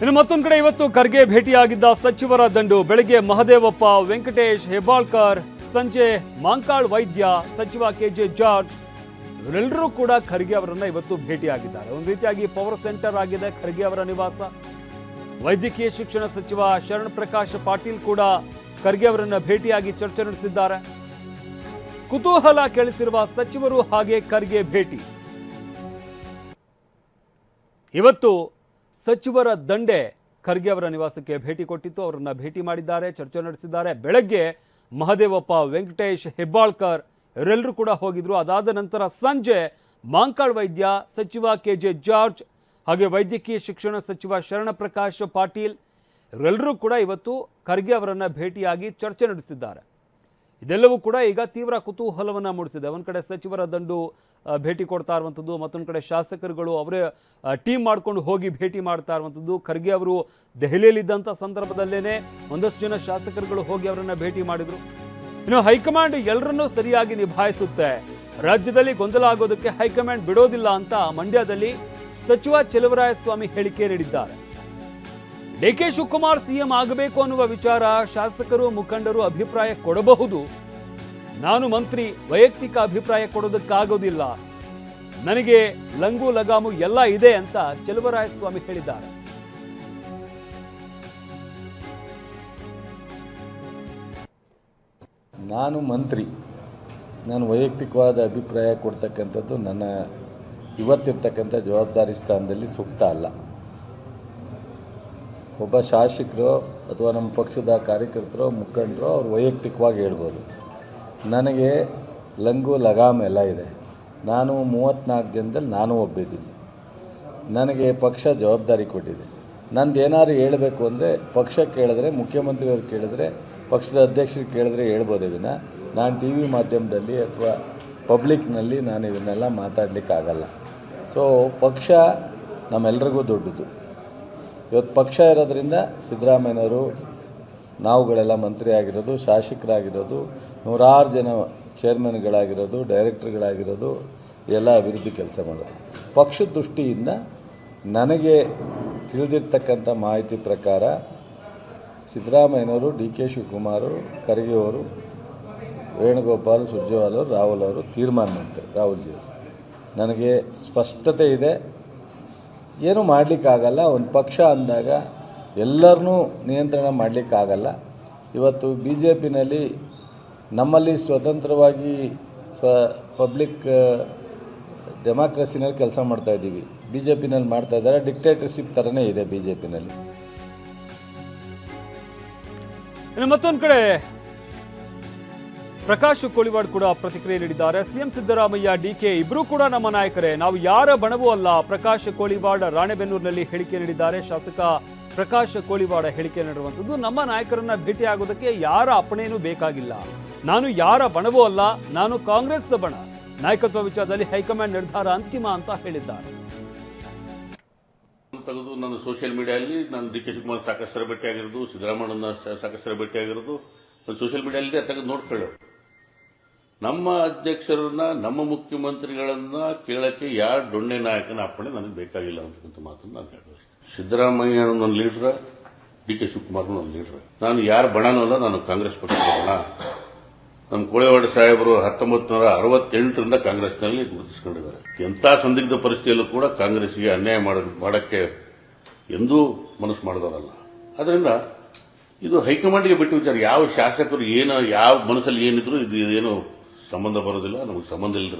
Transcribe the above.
ಇನ್ನು ಮತ್ತೊಂದು ಕಡೆ ಇವತ್ತು ಖರ್ಗೆ ಭೇಟಿಯಾಗಿದ್ದ ಸಚಿವರ ದಂಡು. ಬೆಳಗ್ಗೆ ಮಹದೇವಪ್ಪ, ವೆಂಕಟೇಶ್, ಹೆಬ್ಬಾಳ್ಕರ್, ಸಂಜೆ ಮಾಂಕಾಳ್ ವೈದ್ಯ, ಸಚಿವ ಕೆಜೆ ಜಾರ್ಜ್, ಇವರೆಲ್ಲರೂ ಕೂಡ ಖರ್ಗೆ ಅವರನ್ನ ಇವತ್ತು ಭೇಟಿಯಾಗಿದ್ದಾರೆ. ಒಂದು ರೀತಿಯಾಗಿ ಪವರ್ ಸೆಂಟರ್ ಆಗಿದೆ ಖರ್ಗೆ ಅವರ ನಿವಾಸ. ವೈದ್ಯಕೀಯ ಶಿಕ್ಷಣ ಸಚಿವ ಶರಣ್ ಪ್ರಕಾಶ್ ಪಾಟೀಲ್ ಕೂಡ ಖರ್ಗೆ ಅವರನ್ನ ಭೇಟಿಯಾಗಿ ಚರ್ಚೆ ನಡೆಸಿದ್ದಾರೆ. ಕುತೂಹಲ ಕೇಳಿಸಿರುವ ಸಚಿವರು ಹಾಗೆ ಖರ್ಗೆ ಭೇಟಿ. ಇವತ್ತು ಸಚಿವರ ದಂಡೆ ಖರ್ಗೆ ಅವರ ನಿವಾಸಕ್ಕೆ ಭೇಟಿ ಕೊಟ್ಟಿತ್ತು. ಅವರನ್ನು ಭೇಟಿ ಮಾಡಿದ್ದಾರೆ, ಚರ್ಚೆ ನಡೆಸಿದ್ದಾರೆ. ಬೆಳಗ್ಗೆ ಮಹದೇವಪ್ಪ, ವೆಂಕಟೇಶ್, ಹೆಬ್ಬಾಳ್ಕರ್ ಇವರೆಲ್ಲರೂ ಕೂಡ ಹೋಗಿದ್ರು. ಅದಾದ ನಂತರ ಸಂಜೆ ಮಾಂಕಾಳ್ ವೈದ್ಯ, ಸಚಿವ ಕೆ ಜೆ ಜಾರ್ಜ್ ಹಾಗೆ ವೈದ್ಯಕೀಯ ಶಿಕ್ಷಣ ಸಚಿವ ಶರಣಪ್ರಕಾಶ್ ಪಾಟೀಲ್ ಇವರೆಲ್ಲರೂ ಕೂಡ ಇವತ್ತು ಖರ್ಗೆ ಅವರನ್ನು ಭೇಟಿಯಾಗಿ ಚರ್ಚೆ ನಡೆಸಿದ್ದಾರೆ. ಇದೆಲ್ಲವೂ ಕೂಡ ಈಗ ತೀವ್ರ ಕುತೂಹಲವನ್ನು ಮೂಡಿಸಿದೆ. ಒಂದು ಕಡೆ ಸಚಿವರ ದಂಡು ಭೇಟಿ ಕೊಡ್ತಾ ಇರುವಂಥದ್ದು ಮತ್ತೊಂದು ಕಡೆ ಶಾಸಕರುಗಳು ಅವರೇ ಟೀಮ್ ಮಾಡ್ಕೊಂಡು ಹೋಗಿ ಭೇಟಿ ಮಾಡ್ತಾ ಇರುವಂಥದ್ದು ಖರ್ಗೆ ಅವರು ದೆಹಲಿಯಲ್ಲಿದ್ದಂಥ ಸಂದರ್ಭದಲ್ಲೇ ಒಂದಷ್ಟು ಜನ ಶಾಸಕರುಗಳು ಹೋಗಿ ಅವರನ್ನು ಭೇಟಿ ಮಾಡಿದರು. ಇನ್ನು ಹೈಕಮಾಂಡ್ ಎಲ್ಲರನ್ನೂ ಸರಿಯಾಗಿ ನಿಭಾಯಿಸುತ್ತೆ. ರಾಜ್ಯದಲ್ಲಿ ಗೊಂದಲ ಆಗೋದಕ್ಕೆ ಹೈಕಮಾಂಡ್ ಬಿಡೋದಿಲ್ಲ ಅಂತ ಮಂಡ್ಯದಲ್ಲಿ ಸಚಿವ ಚೆಲುವರಾಯಸ್ವಾಮಿ ಹೇಳಿಕೆ ನೀಡಿದ್ದಾರೆ. ಡಿ ಕೆ ಶಿವಕುಮಾರ್ ಸಿಎಂ ಆಗಬೇಕು ಅನ್ನುವ ವಿಚಾರ ಶಾಸಕರು, ಮುಖಂಡರು ಅಭಿಪ್ರಾಯ ಕೊಡಬಹುದು. ನಾನು ಮಂತ್ರಿ, ವೈಯಕ್ತಿಕ ಅಭಿಪ್ರಾಯ ಕೊಡೋದಕ್ಕಾಗೋದಿಲ್ಲ. ನನಗೆ ಲಂಗು ಲಗಾಮು ಎಲ್ಲ ಇದೆ ಅಂತ ಚೆಲುವರಾಯಸ್ವಾಮಿ ಹೇಳಿದ್ದಾರೆ. ನಾನು ಮಂತ್ರಿ, ನಾನು ವೈಯಕ್ತಿಕವಾದ ಅಭಿಪ್ರಾಯ ಕೊಡ್ತಕ್ಕಂಥದ್ದು ನನ್ನ ಇವತ್ತಿರ್ತಕ್ಕಂಥ ಜವಾಬ್ದಾರಿ ಸ್ಥಾನದಲ್ಲಿ ಸೂಕ್ತ ಅಲ್ಲ. ಒಬ್ಬ ಶಾಸಕರು ಅಥವಾ ನಮ್ಮ ಪಕ್ಷದ ಕಾರ್ಯಕರ್ತರು, ಮುಖಂಡರು ಅವ್ರು ವೈಯಕ್ತಿಕವಾಗಿ ಹೇಳ್ಬೋದು. ನನಗೆ ಲಂಗು ಲಗಾಮ್ ಎಲ್ಲ ಇದೆ. ನಾನು ಮೂವತ್ತ್ನಾಲ್ಕು ಜನದಲ್ಲಿ ನಾನು ಒಬ್ಬಿದ್ದೀನಿ ನನಗೆ ಪಕ್ಷ ಜವಾಬ್ದಾರಿ ಕೊಟ್ಟಿದೆ. ನಂದು ಏನಾದ್ರು ಹೇಳಬೇಕು ಅಂದರೆ ಪಕ್ಷ ಕೇಳಿದ್ರೆ, ಮುಖ್ಯಮಂತ್ರಿಯವ್ರು ಕೇಳಿದ್ರೆ, ಪಕ್ಷದ ಅಧ್ಯಕ್ಷರು ಕೇಳಿದ್ರೆ ಹೇಳ್ಬೋದು ವಿನ. ನಾನು ಟಿ ವಿ ಮಾಧ್ಯಮದಲ್ಲಿ ಅಥವಾ ಪಬ್ಲಿಕ್ನಲ್ಲಿ ನಾನು ಇದನ್ನೆಲ್ಲ ಮಾತಾಡಲಿಕ್ಕಾಗಲ್ಲ. ಸೊ ಪಕ್ಷ ನಮ್ಮೆಲ್ರಿಗೂ ದೊಡ್ಡದು. ಇವತ್ತು ಪಕ್ಷ ಇರೋದ್ರಿಂದ ಸಿದ್ದರಾಮಯ್ಯನವರು ನಾವುಗಳೆಲ್ಲ ಮಂತ್ರಿ ಆಗಿರೋದು ಶಾಸಕರಾಗಿರೋದು, ನೂರಾರು ಜನ ಚೇರ್ಮನ್ಗಳಾಗಿರೋದು, ಡೈರೆಕ್ಟರ್ಗಳಾಗಿರೋದು, ಎಲ್ಲ ಅಭಿವೃದ್ಧಿ ಕೆಲಸ ಮಾಡೋದು. ಪಕ್ಷದ ದೃಷ್ಟಿಯಿಂದ ನನಗೆ ತಿಳಿದಿರ್ತಕ್ಕಂಥ ಮಾಹಿತಿ ಪ್ರಕಾರ ಸಿದ್ದರಾಮಯ್ಯನವರು, ಡಿ ಕೆ ಶಿವಕುಮಾರ್, ಖರ್ಗೆ ಅವರು, ವೇಣುಗೋಪಾಲ್, ಸುರ್ಜೇವಾಲ್ ಅವರು ರಾಹುಲ್ ಅವರು ತೀರ್ಮಾನ ಮಾಡ್ತಾರೆ, ರಾಹುಲ್ಜಿ ಅವರು. ನನಗೆ ಸ್ಪಷ್ಟತೆ ಇದೆ ಏನೂ ಮಾಡಲಿಕ್ಕಾಗಲ್ಲ, ಒಂದು ಪಕ್ಷ ಅಂದಾಗ ಎಲ್ಲರನ್ನೂ ನಿಯಂತ್ರಣ ಮಾಡಲಿಕ್ಕಾಗಲ್ಲ. ಇವತ್ತು ಬಿ ಜೆ ಪಿನಲ್ಲಿ ನಮ್ಮಲ್ಲಿ ಸ್ವತಂತ್ರವಾಗಿ ಸ್ವ ಪಬ್ಲಿಕ್ ಡೆಮಾಕ್ರಸಿನಲ್ಲಿ ಕೆಲಸ ಮಾಡ್ತಾ ಇದ್ದೀವಿ. ಬಿ ಜೆ ಪಿನಲ್ಲಿ ಮಾಡ್ತಾ ಇದ್ದಾರೆ ಡಿಕ್ಟೇಟರ್ಶಿಪ್ ಥರನೇ ಇದೆ ಬಿ ಜೆ ಪಿನಲ್ಲಿ ಮತ್ತೊಂದು ಕಡೆ ಪ್ರಕಾಶ್ ಕೋಳಿವಾಡ್ ಕೂಡ ಪ್ರತಿಕ್ರಿಯೆ ನೀಡಿದ್ದಾರೆ. ಸಿಎಂ ಸಿದ್ದರಾಮಯ್ಯ ಡಿಕೆ ಇಬ್ಬರೂ ಕೂಡ ನಮ್ಮ ನಾಯಕರೇ. ನಾವು ಯಾರ ಬಣವೂ ಅಲ್ಲ. ಪ್ರಕಾಶ್ ಕೋಳಿವಾಡ್ ರಾಣೆಬೆನ್ನೂರಿನಲ್ಲಿ ಹೇಳಿಕೆ ನೀಡಿದ್ದಾರೆ. ಶಾಸಕ ಪ್ರಕಾಶ್ ಕೋಳಿವಾಡ ಹೇಳಿಕೆ ನೀಡುವಂಥದ್ದು ನಮ್ಮ ನಾಯಕರನ್ನ ಭೇಟಿಯಾಗೋದಕ್ಕೆ ಯಾರ ಅಪ್ಪಣೆಯೂ ಬೇಕಾಗಿಲ್ಲ. ನಾನು ಯಾರ ಬಣವೂ ಅಲ್ಲ. ನಾನು ಕಾಂಗ್ರೆಸ್ ಬಣ. ನಾಯಕತ್ವ ವಿಚಾರದಲ್ಲಿ ಹೈಕಮಾಂಡ್ ನಿರ್ಧಾರ ಅಂತಿಮ ಅಂತ ಹೇಳಿದ್ದಾರೆ. ತೆಗೆದು ನನ್ನ ಸೋಷಿಯಲ್ ಮೀಡಿಯಾದಲ್ಲಿ ನಾನು ಡಿ ಕೆ ಶಿವಕುಮಾರ್ ಸಾಕಷ್ಟು ಭೇಟಿ ಆಗಿರೋದು ಸಿದ್ದರಾಮಯ್ಯನ ಸಾಕಷ್ಟು ಭೇಟಿ ಆಗಿರೋದು ಸೋಷಿಯಲ್ ಮೀಡಿಯಾದಲ್ಲಿ ತೆಗೆದು ನೋಡ್ಕೊಳ್ಳೋ ನಮ್ಮ ಅಧ್ಯಕ್ಷರನ್ನ, ನಮ್ಮ ಮುಖ್ಯಮಂತ್ರಿಗಳನ್ನ ಕೇಳಕ್ಕೆ ಯಾರು ದೊಣ್ಣೆ ನಾಯಕನ ಅಪ್ಪಣೆ ನನಗೆ ಬೇಕಾಗಿಲ್ಲ ಅಂತಕ್ಕಂಥ ಮಾತನ್ನು ನಾನು ಹೇಳ್ಬೋದು ಸಿದ್ದರಾಮಯ್ಯ ನನ್ನ ಲೀಡ್ರ, ಡಿ ಕೆ ಶಿವಕುಮಾರ್ ನನ್ನ ಲೀಡ್ರ. ನಾನು ಯಾರು ಬಣನೂ ಅಲ್ಲ, ನಾನು ಕಾಂಗ್ರೆಸ್ ಪಕ್ಷದ ಬಣ. ನಮ್ಮ ಕೋಳೆವಾಡ ಸಾಹೇಬರು ಹತ್ತೊಂಬತ್ತು ನೂರ ಅರವತ್ತೆಂಟರಿಂದ ಕಾಂಗ್ರೆಸ್ನಲ್ಲಿ ಗುರುತಿಸಿಕೊಂಡಿದ್ದಾರೆ. ಎಂಥ ಸಂದಿಗ್ಧ ಪರಿಸ್ಥಿತಿಯಲ್ಲೂ ಕೂಡ ಕಾಂಗ್ರೆಸ್ಗೆ ಅನ್ಯಾಯ ಮಾಡಕ್ಕೆ ಎಂದೂ ಮನಸ್ಸು ಮಾಡಿದವರಲ್ಲ. ಅದರಿಂದ ಇದು ಹೈಕಮಾಂಡ್ಗೆ ಬಿಟ್ಟು ವಿಚಾರ. ಯಾವ ಶಾಸಕರು ಏನು, ಯಾವ ಮನಸ್ಸಲ್ಲಿ ಏನಿದ್ರು ಇದು ಏನು ಸಂಬಂಧ ಬರೋದಿಲ್ಲ ನಮಗೆ ಸಂಬಂಧ ಇಲ್ಲದ